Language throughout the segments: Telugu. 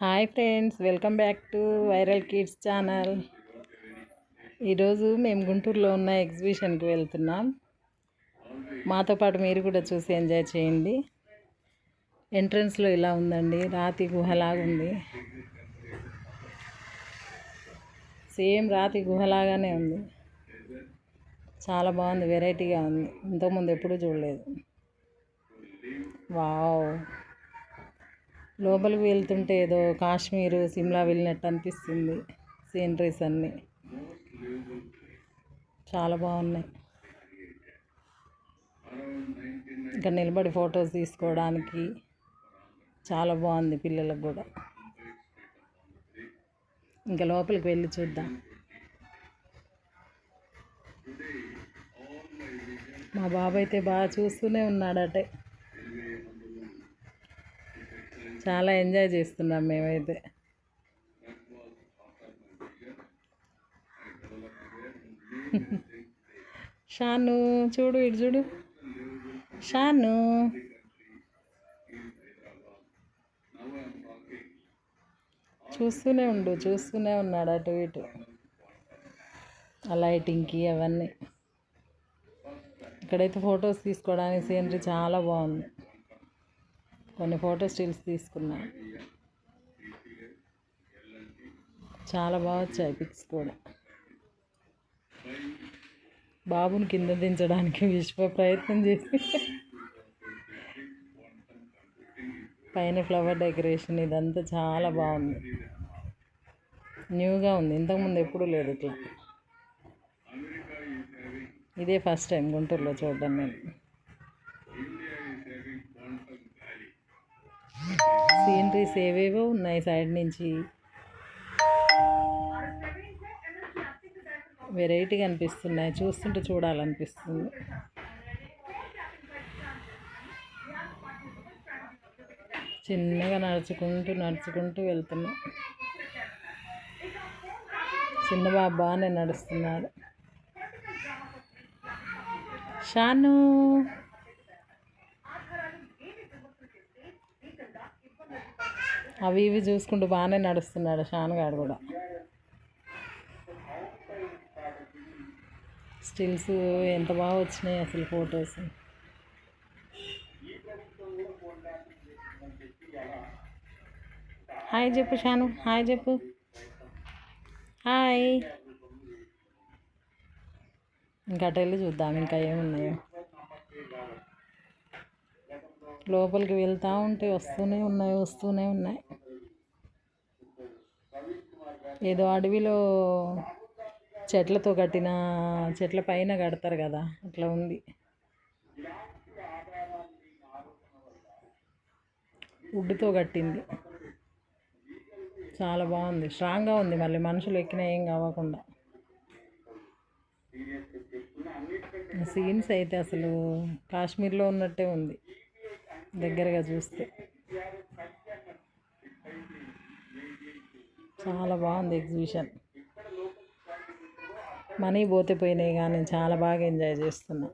Hi friends welcome back to viral kids channel. ఈరోజు మేము గుంటూరులో ఉన్న ఎగ్జిబిషన్కి వెళ్తున్నాం. మాతో పాటు మీరు కూడా చూసి ఎంజాయ్ చేయండి. ఎంట్రన్స్లో ఇలా ఉందండి రాతి గుహలాగా ఉంది. సేమ్ రాతి గుహలాగానే ఉంది. చాలా బాగుంది వెరైటీగా ఉంది. ఇంతకుముందు ఎప్పుడూ చూడలేదు. వావ్! లోపలికి వెళ్తుంటే ఏదో కాశ్మీర్ సిమ్లా వెళ్ళినట్టు అనిపిస్తుంది సీనరీస్ అన్నీ. చాలా బాగున్నాయి. ఇంకా నిలబడి ఫొటోస్ తీసుకోవడానికి చాలా బాగుంది పిల్లలకు కూడా. ఇంకా లోపలికి వెళ్ళి చూద్దాం. మా బాబు అయితే బాగా చూస్తూనే ఉన్నాడటే. చాలా ఎంజాయ్ చేస్తున్నాం మేమైతే. షాను చూడు ఇటు చూడు. షాను. చూస్తూనే ఉండు చూస్తూనే ఉన్నాడు అటు ఇటు. ఆ లైటింగ్కి అవన్నీ. ఇక్కడైతే ఫొటోస్ తీసుకోవడానికి సీనరీ చాలా బాగుంది. కొన్ని ఫోటో స్టిల్స్ తీసుకున్నా. చాలా బాగా వచ్చాయి పిక్స్ కూడా. బాబుని కింద దించడానికి విశ్వ ప్రయత్నం చేసి. పైన ఫ్లవర్ డెకరేషన్ ఇదంతా చాలా బాగుంది. న్యూగా ఉంది. ఇంతకుముందు ఎప్పుడూ లేదు ఇట్లా. ఇదే ఫస్ట్ టైం గుంటూరులో చూడడం నేను. సీనరీస్ ఏవేవో ఉన్నాయి సైడ్ నుంచి. వెరైటీగా అనిపిస్తున్నాయి చూస్తుంటే చూడాలనిపిస్తుంది. చిన్నగా నడుచుకుంటూ నడుచుకుంటూ వెళ్తున్నాం. చిన్న బాబు బాగానే నడుస్తున్నాడు. షాను! అవి ఇవి చూసుకుంటూ బాగానే నడుస్తున్నాడు షాన్గాడు కూడా. స్టిల్స్ ఎంత బాగా వచ్చినాయి అసలు ఫొటోస్. హాయ్ చెప్పు షాను హాయ్ చెప్పు. హాయ్. ఇంకా అటు వెళ్ళి చూద్దాం ఇంకా ఏమున్నాయో. లోపలికి వెళ్తూ ఉంటే వస్తూనే ఉన్నాయి వస్తూనే ఉన్నాయి. ఏదో అడవిలో చెట్లతో కట్టిన చెట్ల పైన కడతారు కదా అట్లా ఉంది. వుడ్తో కట్టింది. చాలా బాగుంది. స్ట్రాంగ్గా ఉంది మళ్ళీ మనుషులు ఎక్కినా ఏం కావకుండా. సీన్స్ అయితే అసలు కాశ్మీర్లో ఉన్నట్టే ఉంది. దగ్గరగా చూస్తే. చాలా బాగుంది ఎగ్జిబిషన్. మనీ పోతే పోయినాయి కానీ చాలా బాగా ఎంజాయ్ చేస్తున్నా.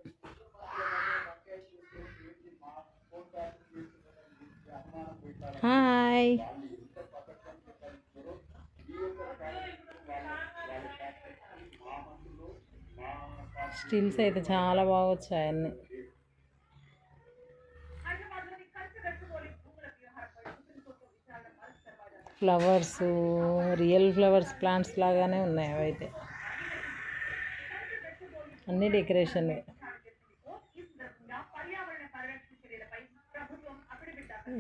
హాయ్. స్టిల్స్ అయితే చాలా బాగా వచ్చాయి అన్నీ. ఫ్లవర్స్ రియల్ ఫ్లవర్స్ ప్లాంట్స్ లాగానే ఉన్నాయి అవైతే అన్ని decoration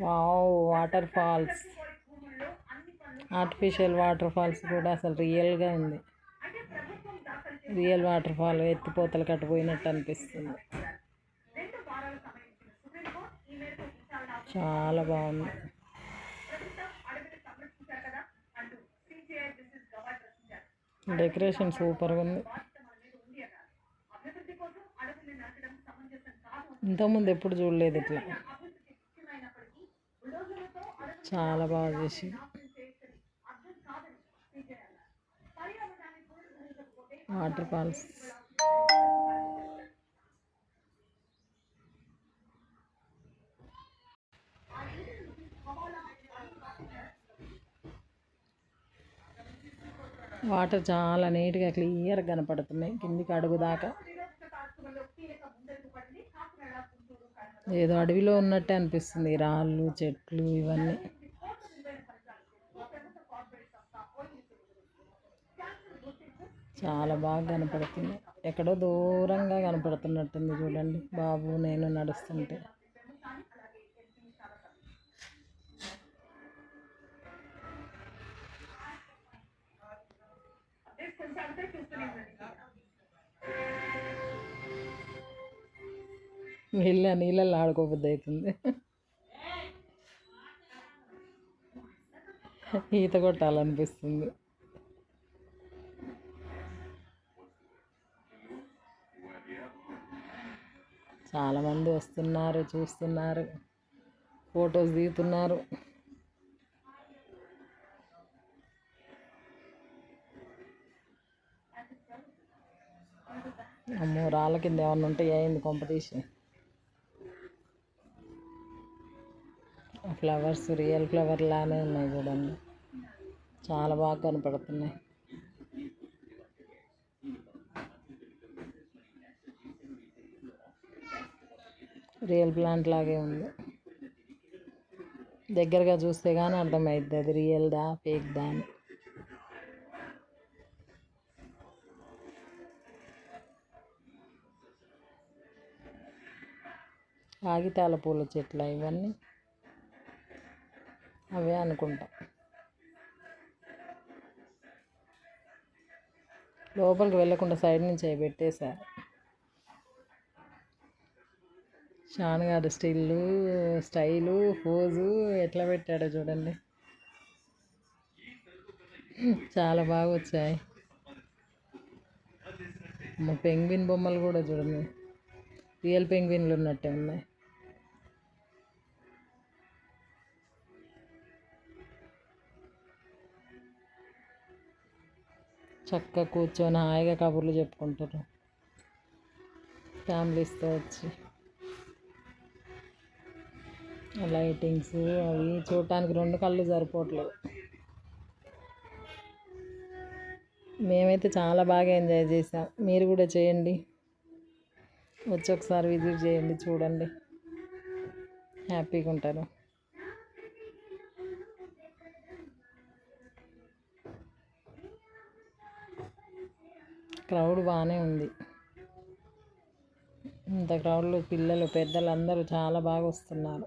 wow waterfalls. Artificial waterfalls కూడా అసలు రియల్గా ఉంది. రియల్ వాటర్ ఫాల్ ఎత్తిపోతలు కట్టిపోయినట్టు అనిపిస్తుంది. చాలా బాగుంది. డెకరేషన్ సూపర్గా ఉంది. ఇంతకుముందు ఎప్పుడు చూడలేదు ఇట్లా. చాలా బాగా చేసి వాటర్ ఫాల్స్. వాటర్ చాలా నీట్గా క్లియర్గా కనపడుతున్నాయి. కిందికి అడుగు దాకా. ఏదో అడవిలో ఉన్నట్టే అనిపిస్తుంది. రాళ్ళు చెట్లు ఇవన్నీ. చాలా బాగా కనపడుతుంది ఎక్కడో దూరంగా కనపడుతున్నట్టుంది చూడండి. బాబు నేను నడుస్తుంటే. వెళ్ళి ఆ నీళ్ళల్లో ఆడుకోబుద్ది అవుతుంది. ఈత కొట్టాలనిపిస్తుంది. చాలామంది వస్తున్నారు చూస్తున్నారు ఫొటోస్ దిగుతున్నారు. అమ్మో రాళ్ళ కింద ఏమన్నా ఉంటే అయింది కొంపతీసి ఫ్లవర్స్ రియల్ ఫ్లవర్ లానే ఉన్నాయి చూడండి. చాలా బాగా కనపడుతున్నాయి. రియల్ ప్లాంట్ లాగే ఉంది. దగ్గరగా చూస్తే కానీ అర్థమవుతుంది అది రియల్దా ఫేక్దా అని. కాగితాల పూల చెట్లు ఇవన్నీ అవే అనుకుంటా. లోపలికి వెళ్ళకుండా సైడ్ నుంచి అవి పెట్టేశారు షాన్ గారు స్టిల్లు స్టైలు పోజు ఎట్లా పెట్టాడో చూడండి. చాలా బాగా వచ్చాయి. మా పెంగ్విన్ బొమ్మలు కూడా చూడండి. రియల్ పెంగ్విన్లు ఉన్నట్టే ఉన్నాయి. చక్కగా కూర్చొని హాయిగా కబుర్లు చెప్పుకుంటారు. ఫ్యామిలీస్తో వచ్చి. లైటింగ్స్ అవి చూడటానికి రెండు కళ్ళు సరిపోవట్లేదు. మేమైతే చాలా బాగా ఎంజాయ్ చేసాం మీరు కూడా చేయండి. వచ్చి ఒకసారి విజిట్ చేయండి చూడండి. హ్యాపీగా ఉంటారు. క్రౌడ్ బాగానే ఉంది. ఇంత క్రౌడ్లో పిల్లలు పెద్దలు అందరూ చాలా బాగా వస్తున్నారు.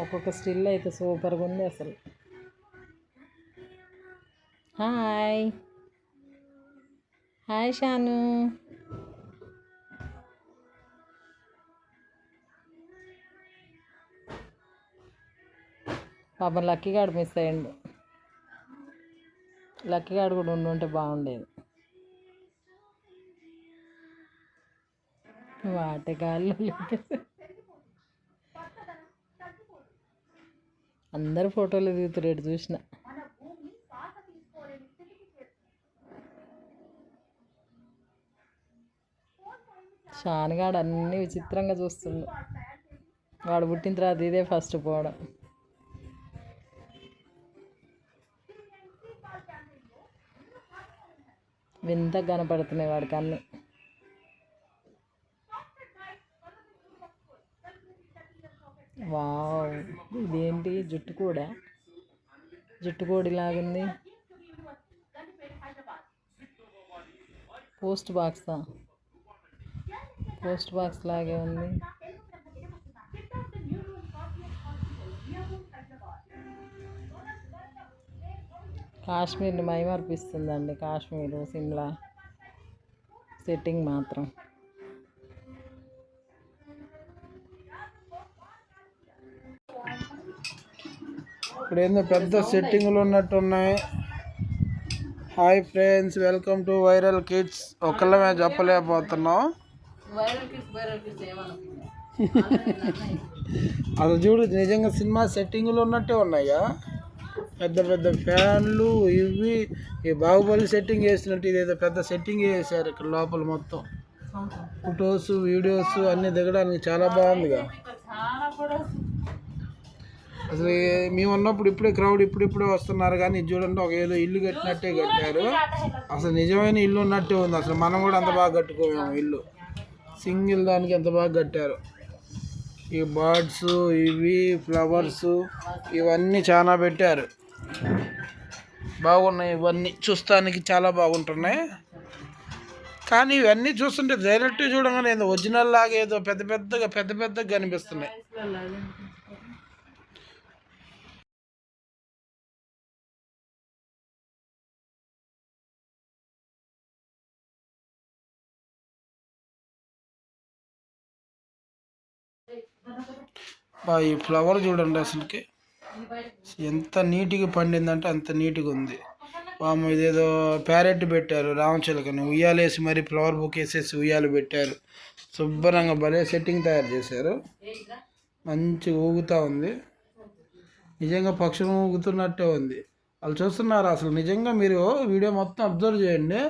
ఒక్కొక్క స్టిల్ అయితే సూపర్గా ఉంది అసలు. హాయ్. హాయ్ షాను. పాపం లక్కీగాడు మిస్ అయ్యిండు. లక్కీగాడు కూడా ఉండి ఉంటే బాగుండేది. వాటగాళ్ళు అందరు ఫోటోలు దిగుతురేడు చూసిన. షాన్గాడు అన్నీ విచిత్రంగా చూస్తుండు. వాడు పుట్టిన తర్వాత ఇదే ఫస్ట్ పోవడం. వింత కనపడుతున్నాయి వాడికి అన్నీ. వావ్ ఇదేంటి? జుట్టు కూడా? జుట్టు కోడి లాగుంది. పోస్ట్ బాక్సా? పోస్ట్ బాక్స్ లాగే ఉంది. కాశ్మీర్ని మైమర్పిస్తుందండి కాశ్మీరు సిమ్లా సెట్టింగ్ మాత్రం. ఇక్కడ ఏందో పెద్ద సెట్టింగ్లు ఉన్నట్టు ఉన్నాయి hi friends welcome to viral kids. ఒకళ్ళమే చెప్పలేకపోతున్నాం. అది చూడు నిజంగా సినిమా సెట్టింగ్లు ఉన్నట్టే ఉన్నాయా? పెద్ద పెద్ద ఫ్యాన్లు ఇవి. ఈ బాహుబలి సెట్టింగ్ వేసినట్టు ఇదేదో పెద్ద సెట్టింగ్ వేసారు ఇక్కడ లోపల మొత్తం. ఫొటోస్ వీడియోస్ అన్నీ దిగడానికి చాలా బాగుందిగా. అసలు మేము ఉన్నప్పుడు ఇప్పుడే క్రౌడ్ ఇప్పుడిప్పుడే వస్తున్నారు కానీ ఇది చూడండి ఒక ఏదో ఇల్లు కట్టినట్టే కట్టారు. అసలు నిజమైన ఇల్లు ఉన్నట్టే ఉంది. అసలు మనం కూడా అంత బాగా కట్టుకోము ఇల్లు. సింగిల్ దానికి ఎంత బాగా కట్టారు. ఈ బర్డ్స్ ఇవి ఫ్లవర్స్ ఇవన్నీ చాలా పెట్టారు. బాగున్నాయి ఇవన్నీ చూస్తానికి చాలా బాగుంటున్నాయి. కానీ ఇవన్నీ చూస్తుంటే డైరెక్ట్ చూడగానే ఏదో ఒరిజినల్ లాగా ఏదో పెద్ద పెద్దగా పెద్ద పెద్దగా కనిపిస్తున్నాయి. ఈ ఫ్లవర్ చూడండి అసలుకి. ఎంత నీట్గా పండిందంటే అంత నీట్గా ఉంది. వాము ఇదేదో ప్యారెట్ పెట్టారు రామచిలకని. ఉయ్యాలేసి మరి ఫ్లవర్ బుక్ వేసేసి ఉయ్యాలు పెట్టారు. శుభ్రంగా భలే సెట్టింగ్ తయారు చేశారు. మంచిగా ఊగుతూ ఉంది. నిజంగా పక్షులు ఊగుతున్నట్టే ఉంది. వాళ్ళు చూస్తున్నారు? అసలు నిజంగా మీరు వీడియో మొత్తం అబ్జర్వ్ చేయండి.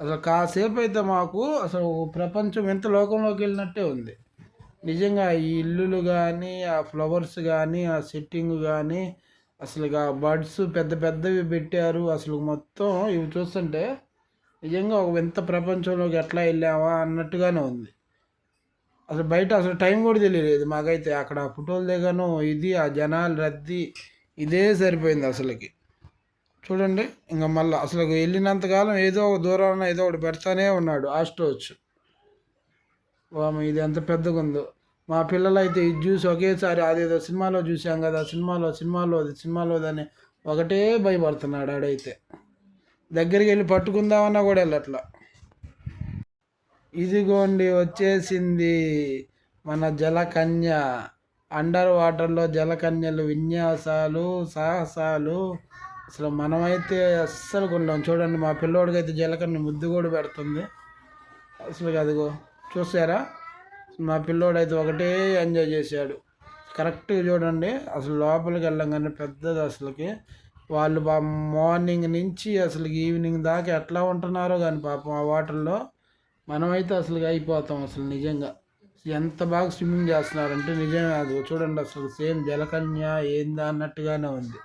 అసలు కాసేపు అయితే మాకు అసలు ప్రపంచం ఎంత లోకంలోకి వెళ్ళినట్టే ఉంది. నిజంగా ఈ ఇల్లులు కానీ ఆ ఫ్లవర్స్ కానీ ఆ సెట్టింగ్ కానీ అసలు ఆ బర్డ్స్ పెద్ద పెద్దవి పెట్టారు. అసలు మొత్తం ఇవి చూస్తుంటే నిజంగా ఒక వింత ప్రపంచంలోకి ఎట్లా వెళ్ళామా అన్నట్టుగానే ఉంది. అసలు బయట అసలు టైం కూడా తెలియలేదు మాకైతే. అక్కడ ఫోటోలు దిగాను ఇది ఆ జనాలు రద్దీ ఇదే సరిపోయింది అసలుకి. చూడండి ఇంకా మళ్ళీ అసలు వెళ్ళినంతకాలం ఏదో ఒక దూరాన ఏదో ఒకటి పెడతానే ఉన్నాడు ఆస్ట్రోచ్. ఇది ఎంత పెద్దగా ఉందో మా పిల్లలు అయితే ఇది చూసి ఒకేసారి అదేదో సినిమాలో చూసాం కదా సినిమాలో సినిమాలో అది సినిమాలో అని ఒకటే భయపడుతున్నాడు ఆడైతే. దగ్గరికి వెళ్ళి పట్టుకుందామన్నా కూడా వెళ్ళట్లా. ఇదిగోండి వచ్చేసింది మన జలకన్య. అండర్ వాటర్లో జలకన్యలు విన్యాసాలు సాహసాలు. అసలు మనమైతే అస్సలు కొంటాం చూడండి మా పిల్లోడికి అయితే జలకన్య ముద్దు కూడా పెడుతుంది. అసలు అదిగో చూసారా? మా పిల్లోడైతే ఒకటే ఎంజాయ్ చేశాడు. కరెక్ట్గా చూడండి అసలు లోపలికి వెళ్ళంగానే పెద్దది అసలుకి. వాళ్ళు బా మార్నింగ్ నుంచి అసలు ఈవినింగ్ దాకా ఎట్లా ఉంటున్నారో కానీ పాపం ఆ వాటర్లో మనమైతే అసలు అయిపోతాం అసలు నిజంగా. ఎంత బాగా స్విమ్మింగ్ చేస్తున్నారంటే నిజమే అది చూడండి అసలు సేమ్ జలకన్య ఏందా అన్నట్టుగానే ఉంది.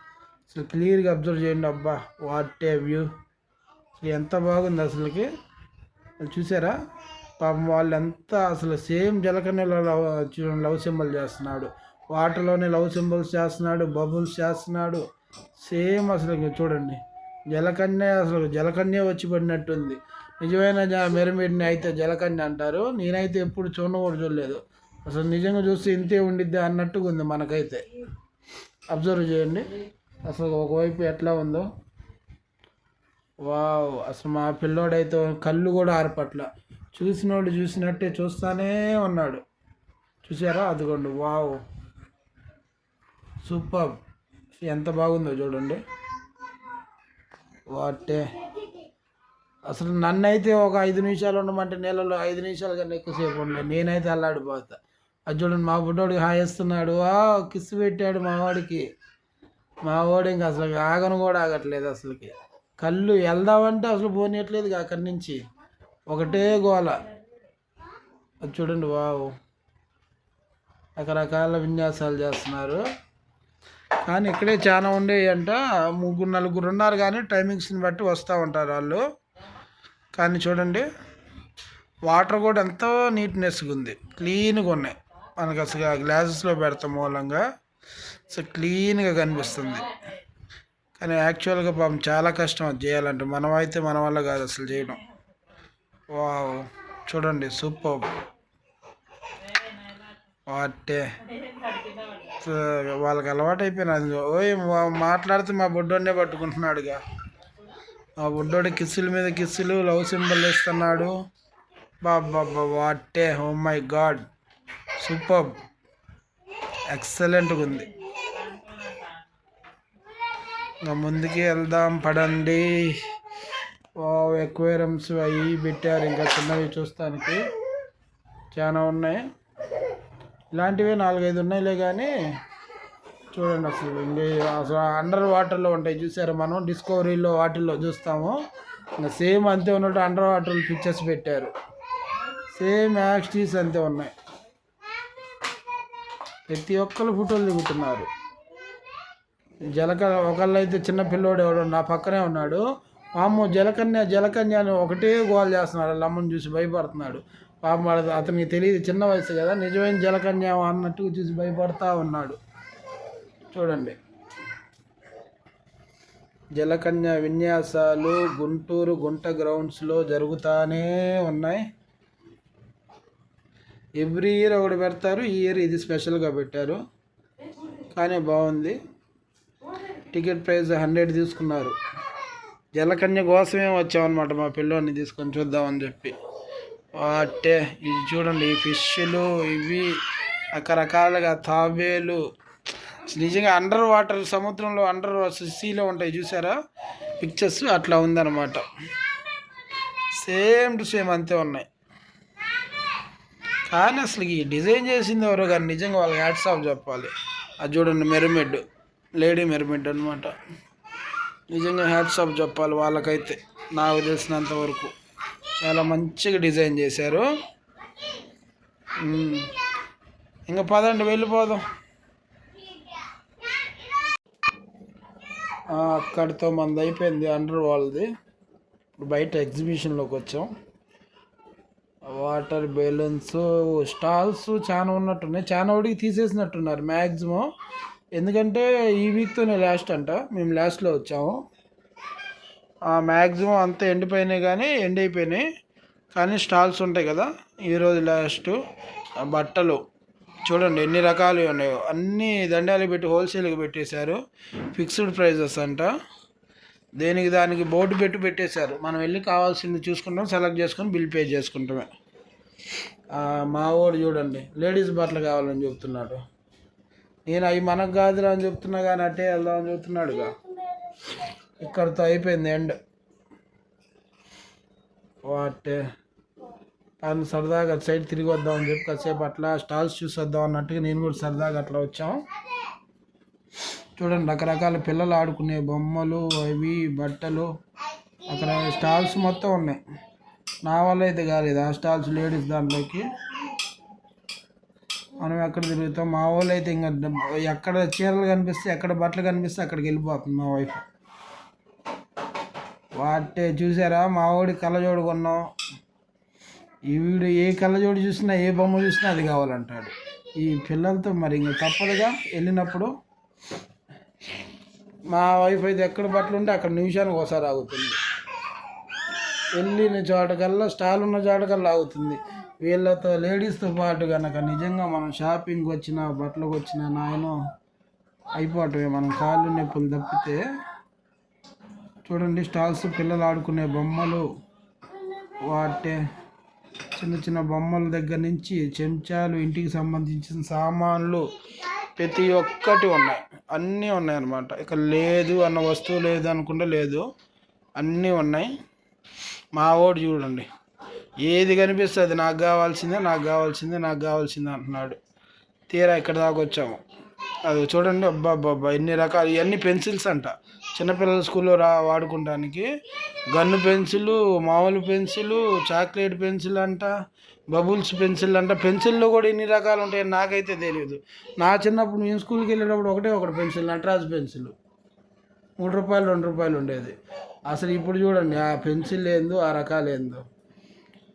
అసలు క్లియర్గా అబ్జర్వ్ చేయండి అబ్బా వాట్ ఏ వ్యూ. అసలు ఎంత బాగుంది అసలుకి. చూసారా? పాపం వాళ్ళంతా అసలు సేమ్ జలకన్యలో లవ్ చూడండి లవ్ సింబల్ చేస్తున్నాడు. వాటర్లోనే లవ్ సింబల్స్ చేస్తున్నాడు బబుల్స్ చేస్తున్నాడు. సేమ్ అసలు చూడండి జలకన్య అసలు జలకన్య వచ్చి పడినట్టుంది. నిజమైన మెరమిడిని అయితే జలకన్య అంటారు. నేనైతే ఎప్పుడు చూడ కూడా చూడలేదు. అసలు నిజంగా చూస్తే ఇంతే ఉండిద్ది అన్నట్టుగా ఉంది మనకైతే. అబ్జర్వ్ చేయండి. అసలు ఒకవైపు ఎట్లా ఉందో. వావ్ అసలు మా పిల్లోడైతే కళ్ళు కూడా ఆరపట్ల. చూసినోడు చూసినట్టే చూస్తానే ఉన్నాడు. చూసారా అదిగోండి వావ్. సూపర్. ఎంత బాగుందో చూడండి. వాటే. అసలు నన్నైతే ఒక ఐదు నిమిషాలు ఉండమంటే నీళ్ళలో ఐదు నిమిషాలు కన్నా ఎక్కువసేపు ఉండలేదు నేనైతే అల్లాడిపోతా. అది చూడండి మా బుడ్డోడికి హాయిస్తున్నాడు. వా కిస్ పెట్టాడు మా వాడికి. మా వాడు ఇంకా అసలు ఆగను కూడా ఆగట్లేదు అసలుకి. కళ్ళు వెళ్దామంటే అసలు పోనీయట్లేదు అక్కడి నుంచి. ఒకటే గోల. అది చూడండి వావ్. రకరకాల విన్యాసాలు చేస్తున్నారు. కానీ ఇక్కడే చాలా ఉండేవి అంట ముగ్గురు నలుగురు ఉన్నారు కానీ టైమింగ్స్ని బట్టి వస్తూ ఉంటారు వాళ్ళు. కానీ చూడండి వాటర్ కూడా ఎంతో నీట్నెస్గా ఉంది. క్లీన్గా ఉన్నాయి. మనకు అసలు ఆ గ్లాసెస్లో పెడతాం మూలంగా. సో క్లీన్గా కనిపిస్తుంది. కానీ యాక్చువల్గా పాపం చాలా కష్టం అది చేయాలంటే. మనం అయితే మన వల్ల కాదు అసలు చేయడం. వావ్ చూడండి సూపర్. వాటే. వాళ్ళకి అలవాటు అయిపోయినది ఓయ్ మాట్లాడితే మా బుడ్డోనే పట్టుకుంటున్నాడుగా. మా బుడ్డోడి కిస్సుల మీద కిస్సులు లవ్ సింబల్ ఇస్తున్నాడు బాబా what a. Oh my god. Super. ఎక్సలెంట్గా ఉంది. ఇంకా ముందుకి వెళ్దాం పడండి ఎక్వేరమ్స్ అవి పెట్టారు. ఇంకా చిన్నవి చూస్తానికి చాలా ఉన్నాయి. ఇలాంటివే నాలుగైదు ఉన్నాయిలే కానీ చూడండి అసలు. అసలు అండర్ వాటర్లో ఉంటాయి. చూసారు మనం? డిస్కవరీలో వాటిల్లో చూస్తాము. ఇంకా సేమ్ అంతే ఉన్నట్టు అండర్ వాటర్ పిక్చర్స్ పెట్టారు. సేమ్ యాక్స్టీస్ అంతే ఉన్నాయి. ప్రతి ఒక్కరు ఫోటోలు దిగుతున్నారు. జలక ఒకళ్ళు అయితే చిన్న పిల్లోడు ఎవడు నా పక్కనే ఉన్నాడు. పాము జలకన్య జలకన్య అని ఒకటే గోల్ చేస్తున్నాడు. వాళ్ళ అమ్మని చూసి భయపడుతున్నాడు. పాపం వాడు అతనికి తెలియదు చిన్న వయసు కదా. నిజమైన జలకన్య అన్నట్టు చూసి భయపడతా ఉన్నాడు. చూడండి. జలకన్య విన్యాసాలు గుంటూరు గుంట గ్రౌండ్స్లో జరుగుతానే ఉన్నాయి. ఎవ్రీ ఇయర్ ఒకటి పెడతారు. ఈ ఇయర్ ఇది స్పెషల్గా పెట్టారు. కానీ బాగుంది. టికెట్ ప్రైస్ హండ్రెడ్ తీసుకున్నారు. జలకన్య కోసమే వచ్చామన్నమాట మా పిల్లోని తీసుకొని చూద్దామని చెప్పి. వాటే ఇది చూడండి ఈ ఫిష్లు ఇవి రకరకాలుగా తాబేలు. నిజంగా అండర్ వాటర్ సముద్రంలో అండర్ సీలో ఉంటాయి చూసారా? పిక్చర్స్ అట్లా ఉందన్నమాట. సేమ్ టు సేమ్ అంతే ఉన్నాయి. కానీ అసలు ఈ డిజైన్ చేసింది ఎవరో కానీ నిజంగా వాళ్ళకి హ్యాట్స్ ఆఫ్ చెప్పాలి. అది చూడండి మెరుమెడ్ లేడీ మెరుమెడ్ అనమాట నిజంగా హ్యాట్స్ ఆఫ్ చెప్పాలి వాళ్ళకైతే నాకు తెలిసినంత వరకు. చాలా మంచిగా డిజైన్ చేశారు. ఇంకా పదండి వెళ్ళిపోదాం. అక్కడితో మనది అయిపోయింది అండర్ వాళ్ళది ఇప్పుడు బయట ఎగ్జిబిషన్లోకి వచ్చాం. వాటర్ బెలూన్స్ స్టాల్స్ చాలా ఉన్నట్టున్నాయి. చాలా వాడికి తీసేసినట్టున్నారు. మ్యాక్సిమం ఎందుకంటే ఈ వీక్తోనే లాస్ట్ అంట. మేము లాస్ట్లో వచ్చాము. మ్యాక్సిమం అంతా ఎండిపోయినాయి కానీ ఎండ్ అయిపోయినాయి. కానీ స్టాల్స్ ఉంటాయి కదా ఈరోజు లాస్ట్ బట్టలు. చూడండి ఎన్ని రకాలు ఉన్నాయో. అన్నీ దండాలు పెట్టి హోల్సేల్కి పెట్టేశారు. ఫిక్స్డ్ ప్రైజెస్ అంట. దేనికి దానికి బోర్డు పెట్టి పెట్టేశారు. మనం వెళ్ళి కావాల్సింది చూసుకుంటాం సెలెక్ట్ చేసుకొని బిల్ పే చేసుకుంటామే. మా వాడు చూడండి లేడీస్ బట్టలు కావాలని చెప్తున్నాడు. నేను అవి మనకు కాదురా అని చెప్తున్నా కానీ అట్టే వెళ్దామని చెప్తున్నాడుగా. ఇక్కడితో అయిపోయింది ఎండ్. వాటే? తను సరదాగా అటు సైడ్ తిరిగి వద్దామని చెప్పి కాసేపు అట్లా స్టాల్స్ చూసి వద్దాం అన్నట్టుగా నేను కూడా సరదాగా అట్లా వచ్చాం. చూడండి రకరకాల పిల్లలు ఆడుకునే బొమ్మలు అవి బట్టలు అక్కడ స్టాల్స్ మొత్తం ఉన్నాయి. నా వల్ల అయితే కాలేదు. ఆ స్టాల్స్ లేడీస్ దాంట్లోకి మనం ఎక్కడ తిరుగుతాం? మా వాళ్ళు అయితే ఇంకా ఎక్కడ చీరలు కనిపిస్తే ఎక్కడ బట్టలు కనిపిస్తే అక్కడికి వెళ్ళిపోతుంది మా వైఫ్. వాటే చూసారా? మా వాడి కళ్ళజోడు కొన్నాం. ఈవిడు ఏ కళ్ళజోడు చూసినా ఏ బొమ్మ చూసినా అది కావాలంటాడు. ఈ పిల్లలతో మరి ఇంక తప్పదుగా వెళ్ళినప్పుడు మా వైఫ్ అయితే ఎక్కడ బట్టలు ఉంటే అక్కడ నిమిషానికి ఒకసారి ఆగుతుంది. వెళ్ళిన చోటకల్లా స్టాల్ ఉన్న చోటకల్లా ఆగుతుంది. వీళ్ళతో లేడీస్తో పాటు కనుక నిజంగా మనం షాపింగ్కి వచ్చిన బట్టలకు వచ్చిన నాయన అయిపోవటమే. మనం కాళ్ళు నొప్పులు తప్పితే చూడండి స్టాల్స్ పిల్లలు ఆడుకునే బొమ్మలు వాటే. చిన్న చిన్న బొమ్మల దగ్గర నుంచి చెంచాలు ఇంటికి సంబంధించిన సామాన్లు ప్రతి ఒక్కటి ఉన్నాయి. అన్నీ ఉన్నాయి అన్నమాట ఇక లేదు అన్న వస్తువు లేదు అనుకుంటే లేదు. అన్నీ ఉన్నాయి. మా వాడు చూడండి. ఏది కనిపిస్తుంది నాకు కావాల్సిందే నాకు కావాల్సిందే నాకు కావాల్సిందే అంటున్నాడు. తీరా ఇక్కడ దాకా వచ్చాము. అది చూడండి అబ్బా అబ్బా ఎన్ని రకాలు ఇవన్నీ పెన్సిల్స్ అంట. చిన్నపిల్లల స్కూల్లో రా వాడుకోవడానికి గన్ను పెన్సిల్ మామూలు పెన్సిల్ చాక్లెట్ పెన్సిల్ అంట బబుల్స్ పెన్సిల్ అంట. పెన్సిల్లో కూడా ఎన్ని రకాలు ఉంటాయని నాకైతే తెలియదు నా చిన్నప్పుడు మేము స్కూల్కి వెళ్ళేటప్పుడు ఒకటే ఒకటి పెన్సిల్ నటరాజ్ పెన్సిల్. మూడు రూపాయలు రెండు రూపాయలు ఉండేది. అసలు ఇప్పుడు చూడండి ఆ పెన్సిల్ ఏందో ఆ రకాలు ఏందో.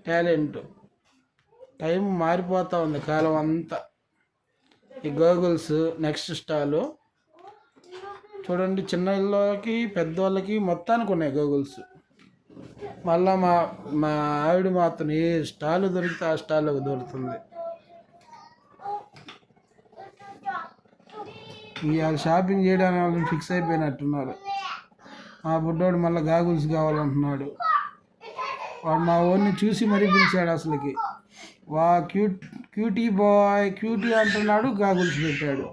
టాలెంట్. టైం మారిపోతూ ఉంది కాలం అంతా. ఈ గోగుల్స్ నెక్స్ట్ స్టాలు. చూడండి చిన్నోళ్ళకి పెద్దోళ్ళకి మొత్తానికి ఉన్నాయి గోగుల్స్. మళ్ళా మా మా ఆవిడ మాత్రం ఏ స్టాల్ దొరికితే ఆ స్టాల్లోకి దొరుకుతుంది. ఇవాళ షాపింగ్ చేయడానికి వాళ్ళని ఫిక్స్ అయిపోయినట్టున్నారు. మా బుడ్డోడు మళ్ళీ గాగుల్స్ కావాలంటున్నాడు. వాడు మా ఓన్ని చూసి మరీ పిలిచాడు అసలుకి. వా క్యూట్ క్యూటీ బాయ్ క్యూటీ అంటున్నాడు గాగుల్స్ పెట్టాడు.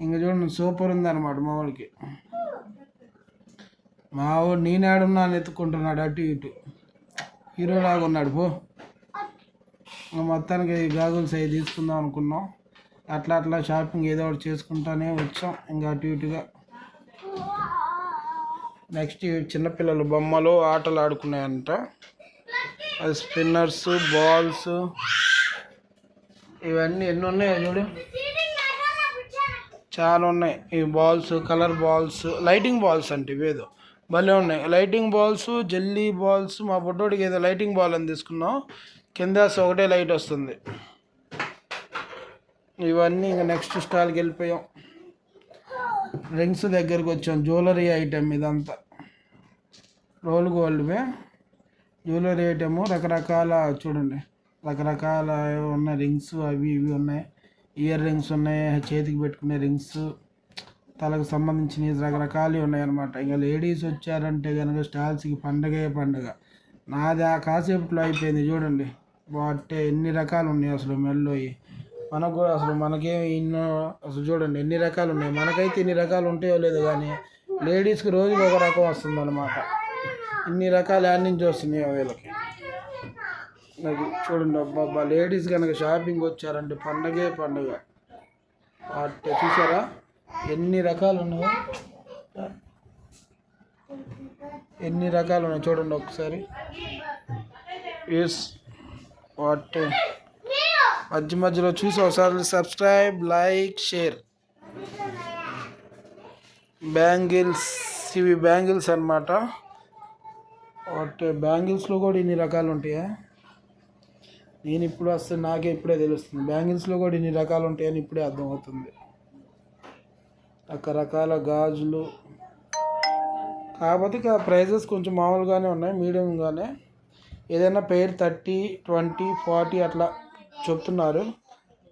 ఇంకా చూడండి సూపర్ ఉందన్నమాట మా వాళ్ళకి మా వాడు నేనేడున్నాను ఎత్తుకుంటున్నాడు అటు ఇటు. హీరోలాగా ఉన్నాడు పో. మొత్తానికి గాగుల్స్ అవి తీసుకుందాం అనుకున్నాం. అట్లా అట్లా షాపింగ్ ఏదో ఒకటి చేసుకుంటానే వచ్చాం ఇంకా అటు ఇటుగా. నెక్స్ట్ చిన్నపిల్లలు బొమ్మలు ఆటలు ఆడుకున్నాయంట. స్పిన్నర్స్ బాల్స్ ఇవన్నీ ఎన్ని ఉన్నాయో చూడు? చాలా ఉన్నాయి. ఈ balls colour balls lighting balls అంటే ఇవేదో భలే ఉన్నాయి. లైటింగ్ బాల్స్ జెల్లీ బాల్స్ మా పొట్టోడికి ఏదో లైటింగ్ బాల్ అని తీసుకున్నాం. కింద ఒకటే లైట్ వస్తుంది. ఇవన్నీ ఇంకా నెక్స్ట్ స్టాల్కి వెళ్ళిపోయాం. రింగ్స్ దగ్గరికి వచ్చాం. జ్యువెలరీ ఐటెం ఇదంతా. రోల్ గోల్డ్వే జ్యువెలరీ ఐటెము రకరకాల చూడండి. రకరకాల ఉన్న రింగ్స్ అవి ఇవి ఉన్నాయి. ఇయర్ రింగ్స్ ఉన్నాయి చేతికి పెట్టుకునే రింగ్స్ తలకు సంబంధించిన రకరకాలు ఉన్నాయన్నమాట. ఇంకా లేడీస్ వచ్చారంటే కనుక స్టాల్స్కి పండగే పండగ. నాది ఆ కాసేపట్లో అయిపోయింది చూడండి. వాటే ఎన్ని రకాలు ఉన్నాయి అసలు మెల్లోయి మనకు కూడా అసలు మనకేం ఎన్నో అసలు చూడండి ఎన్ని రకాలు ఉన్నాయి. మనకైతే ఇన్ని రకాలు ఉంటాయో లేదు కానీ లేడీస్కి రోజుకి ఒక రకం వస్తుందన్నమాట. ఇన్ని రకాలు యాడ్ నుంచి వస్తున్నాయో వీళ్ళకి అది చూడండి అబ్బాబ్బా లేడీస్ కనుక షాపింగ్ వచ్చారంటే పండగే పండగ. వాటి చూసారా? ఎన్ని రకాలు ఉన్నాయో? ఎన్ని రకాలు ఉన్నాయి చూడండి ఒకసారి. ఎస్ వాట్ మధ్య మధ్యలో చూసి ఒకసారి సబ్స్క్రైబ్ లైక్ షేర్ బ్యాంగిల్స్ ఇవి బ్యాంగిల్స్ అన్నమాట. ఓకే బ్యాంగిల్స్లో కూడా ఇన్ని రకాలు ఉంటాయా? నేను ఇప్పుడు వస్తే నాకే ఇప్పుడే తెలుస్తుంది. బ్యాంగిల్స్లో కూడా ఇన్ని రకాలు ఉంటాయని ఇప్పుడే అర్థమవుతుంది. రకరకాల గాజులు. కాకపోతే ఇక ప్రైజెస్ కొంచెం మామూలుగానే ఉన్నాయి మీడియంగానే. ఏదైనా పేర్ థర్టీ ట్వంటీ ఫార్టీ అట్లా చెప్తున్నారు.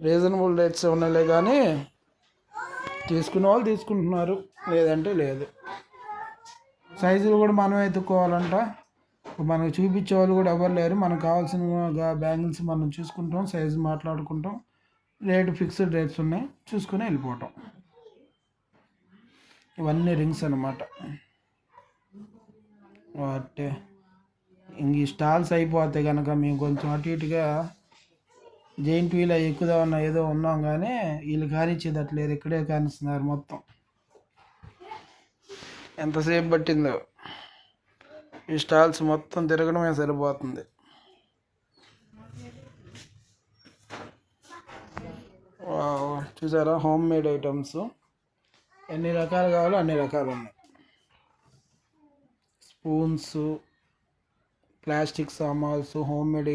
రీజనబుల్ రేట్స్ ఉన్నాయిలే కానీ తీసుకునే వాళ్ళు తీసుకుంటున్నారు. లేదంటే లేదు. సైజులు కూడా మనం ఎత్తుక్కోవాలంట మనకు చూపించే వాళ్ళు కూడా ఎవరు లేరు. మనకు కావాల్సిన బ్యాంగిల్స్ మనం చూసుకుంటాం సైజు మాట్లాడుకుంటాం రేటు ఫిక్స్డ్ రేట్స్ ఉన్నాయి. చూసుకుని వెళ్ళిపోవటం. ఇవన్నీ రింగ్స్ అన్నమాట. వాటే ఇంక ఈ స్టాల్స్ అయిపోతే కనుక మేము కొంచెం అటు ఇటుగా జైంట్ వీల్ అవి ఎక్కుదామన్న ఏదో ఉన్నాం కానీ వీళ్ళు కానిచ్చేది అట్లేరు ఇక్కడే కానిస్తున్నారు మొత్తం. ఎంతసేపు పట్టిందో? ఈ స్టాల్స్ మొత్తం తిరగడమే సరిపోతుంది. చూసారా? Homemade items. ఎన్ని రకాలు కావాలో అన్ని రకాలు ఉన్నాయి. స్పూన్స్ ప్లాస్టిక్ సామాన్స్ హోమ్ మేడ్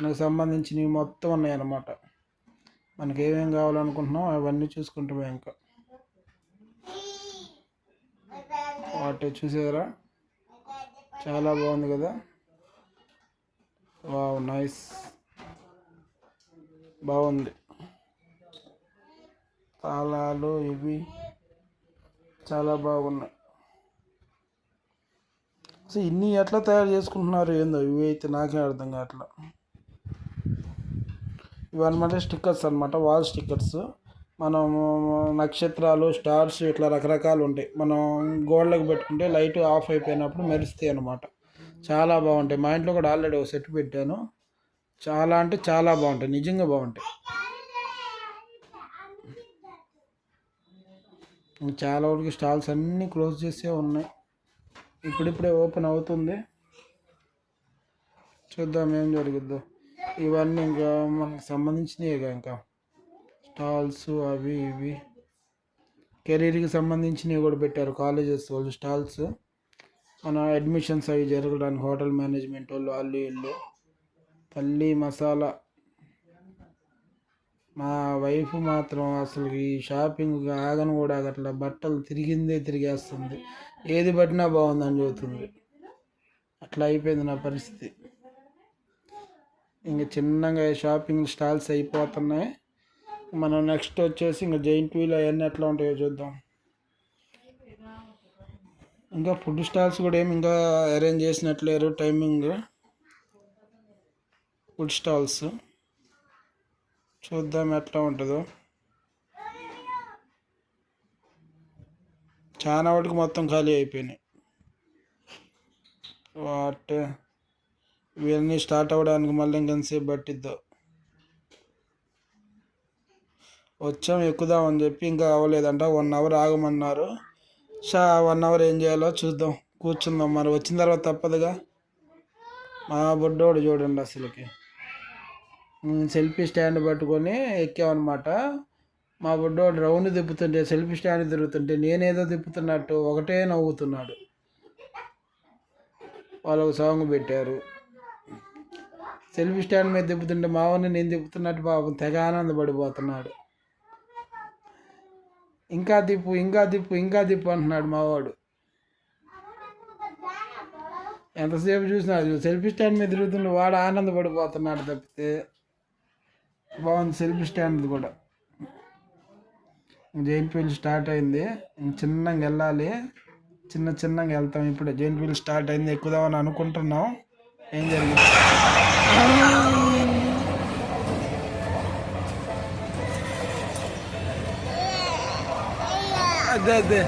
మనకు సంబంధించినవి మొత్తం ఉన్నాయి అన్నమాట మనకి ఏమేమి కావాలనుకుంటున్నాం అవన్నీ చూసుకుంటాం ఇంకా. వాటి చూసారా? చాలా బాగుంది కదా. Wow nice. బాగుంది. తాళాలు ఇవి చాలా బాగున్నాయి. అసలు ఇన్ని ఎట్లా తయారు చేసుకుంటున్నారు ఏందో? ఇవి అయితే నాకే అర్థం కావట్లా. ఇవన్నమాట స్టిక్కర్స్ అన్నమాట వాల్ స్టిక్కర్స్. మనం నక్షత్రాలు స్టార్స్ ఇట్లా రకరకాలు ఉంటాయి. మనం గోడలకు పెట్టుకుంటే లైట్ ఆఫ్ అయిపోయినప్పుడు మెరుస్తాయి అన్నమాట. చాలా బాగుంటాయి. మా ఇంట్లో కూడా ఆల్రెడీ ఒక సెట్ పెట్టాను. చాలా అంటే చాలా బాగుంటాయి. నిజంగా బాగుంటాయి. చాలా వరకు స్టాల్స్ అన్నీ క్లోజ్ చేసే ఉన్నాయి. ఇప్పుడిప్పుడే ఓపెన్ అవుతుంది. చూద్దాం ఏం జరుగుద్దో. ఇవన్నీ ఇంకా మనకు సంబంధించినవి ఇంకా. స్టాల్స్ అవి ఇవి. కెరీర్కి సంబంధించినవి కూడా పెట్టారు కాలేజెస్ వాళ్ళు స్టాల్స్. మన అడ్మిషన్స్ అవి జరగడానికి హోటల్ మేనేజ్మెంట్ వాళ్ళు వాళ్ళు వీళ్ళు. పల్లి మసాలా. మా వైఫ్ మాత్రం అసలు ఈ షాపింగ్ ఆగను కూడా అట్లా బట్టలు తిరిగిందే తిరిగేస్తుంది. ఏది పట్టినా బాగుందని చెబుతుంది. అట్లా అయిపోయింది నా పరిస్థితి. ఇంకా చిన్నగా షాపింగ్ స్టాల్స్ అయిపోతున్నాయి. మనం నెక్స్ట్ వచ్చేసి ఇంకా జైంట్ వీల్ అవన్నీ ఎట్లా ఉంటాయో చూద్దాం. ఇంకా ఫుడ్ స్టాల్స్ కూడా ఏమి ఇంకా అరేంజ్ చేసినట్లేరు టైమింగ్ ఫుడ్ స్టాల్స్ చూద్దాం ఎట్లా ఉంటుందో. చాలా వాటికి మొత్తం ఖాళీ అయిపోయినాయి. వాట్ ఇవన్నీ స్టార్ట్ అవ్వడానికి మళ్ళీ ఇంకెంతసేపు పట్టిద్దో. వచ్చాం ఎక్కుదామని చెప్పి ఇంకా అవ్వలేదంట. వన్ అవర్ ఆగమన్నారు. షా వన్ అవర్ ఏం చేయాలో చూద్దాం. కూర్చుందాం మరి. వచ్చిన తర్వాత తప్పదుగా. మా బుడ్డోడు చూడండి అసలుకి. సెల్ఫీ స్టాండ్ పట్టుకొని ఎక్కామన్నమాట. మా బుడ్డోడు రౌండ్ తిప్పుతుంటే సెల్ఫీ స్టాండ్ తిరుగుతుంటే నేనేదో తిప్పుతున్నట్టు ఒకటే నవ్వుతున్నాడు. వాళ్ళు ఒక సాంగ్ పెట్టారు. సెల్ఫీ స్టాండ్ మీద తిప్పుతుంటే మావని నేను తిప్పుతున్నట్టు పాపం తెగ ఆనందపడిపోతున్నాడు. ఇంకా దిప్పు ఇంకా దిప్పు ఇంకా దిప్పు అంటున్నాడు మావాడు. ఎంతసేపు చూసినా సెల్ఫీ స్టాండ్ మీద తిరుగుతుండే వాడు ఆనందపడిపోతున్నాడు తప్పితే బాగుంది సెల్ఫీ స్టాండ్ కూడా. జైన్ వీల్ స్టార్ట్ అయింది. చిన్నగా వెళ్ళాలి. చిన్న చిన్నగా వెళ్తాం ఇప్పుడు. జైన్ వీల్ స్టార్ట్ అయింది ఎక్కుదామని అనుకుంటున్నాం. ఏం జరిగింది? అదే అదే